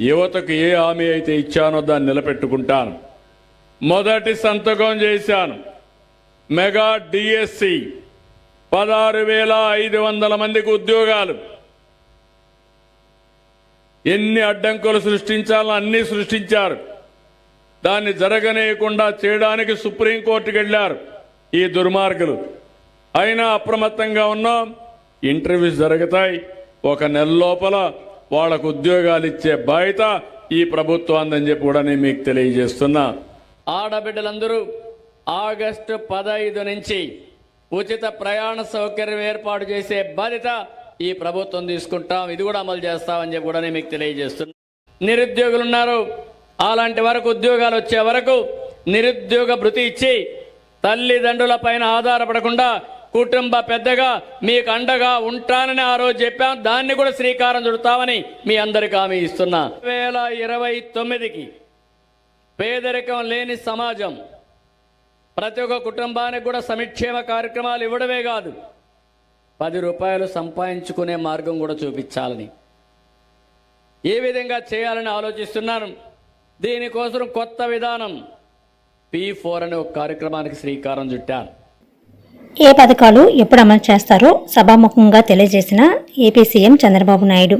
యువతకు ఏ హామీ అయితే ఇచ్చానో దాన్ని నిలబెట్టుకుంటాను. మొదటి సంతకం చేశాను. మెగా డిఎస్సి పదహారు వేల ఐదు వందల మందికి ఉద్యోగాలు. ఎన్ని అడ్డంకులు సృష్టించాలో అన్ని సృష్టించారు. దాన్ని జరగనేయకుండా చేయడానికి సుప్రీంకోర్టుకు వెళ్ళారు ఈ దుర్మార్గులు. అయినా అప్రమత్తంగా ఉన్నాం. ఇంటర్వ్యూస్ జరుగుతాయి. ఒక నెల లోపల వాళ్ళకు ఉద్యోగాలు ఇచ్చే బాధ్యత ఈ ప్రభుత్వాందని చెప్పి కూడా నేను మీకు తెలియజేస్తున్నా. ఆడబిడ్డలందరూ ఆగస్టు పదహైదు నుంచి ఉచిత ప్రయాణ సౌకర్యం ఏర్పాటు చేసే బాధ్యత ఈ ప్రభుత్వం తీసుకుంటాం. ఇది కూడా అమలు చేస్తామని చెప్పి కూడా నేను మీకు తెలియజేస్తున్నా. నిరుద్యోగులు ఉన్నారు. అలాంటి వరకు ఉద్యోగాలు వచ్చే వరకు నిరుద్యోగ భృతి ఇచ్చి తల్లిదండ్రుల పైన ఆధారపడకుండా కుటుంబ పెద్దగా మీకు అండగా ఉంటానని ఆ రోజు చెప్పాం దాన్ని కూడా శ్రీకారం చుడతామని మీ అందరికి హామీ ఇస్తున్నా. వేల ఇరవై తొమ్మిదికి పేదరికం లేని సమాజం ప్రతి ఒక్క కుటుంబానికి కూడా సమిక్షేమ కార్యక్రమాలు ఇవ్వడమే కాదు పది రూపాయలు సంపాదించుకునే మార్గం కూడా చూపించాలని. ఏ విధంగా చేయాలని ఆలోచిస్తున్నాను? దీనికోసం కొత్త విధానం పీ ఫోర్ అనే ఒక కార్యక్రమానికి శ్రీకారం చుట్టాను. ఏ పథకాలు ఎప్పుడు అమలు చేస్తారో సభాముఖంగా తెలియజేసిన ఏపీ సీఎం చంద్రబాబు నాయుడు.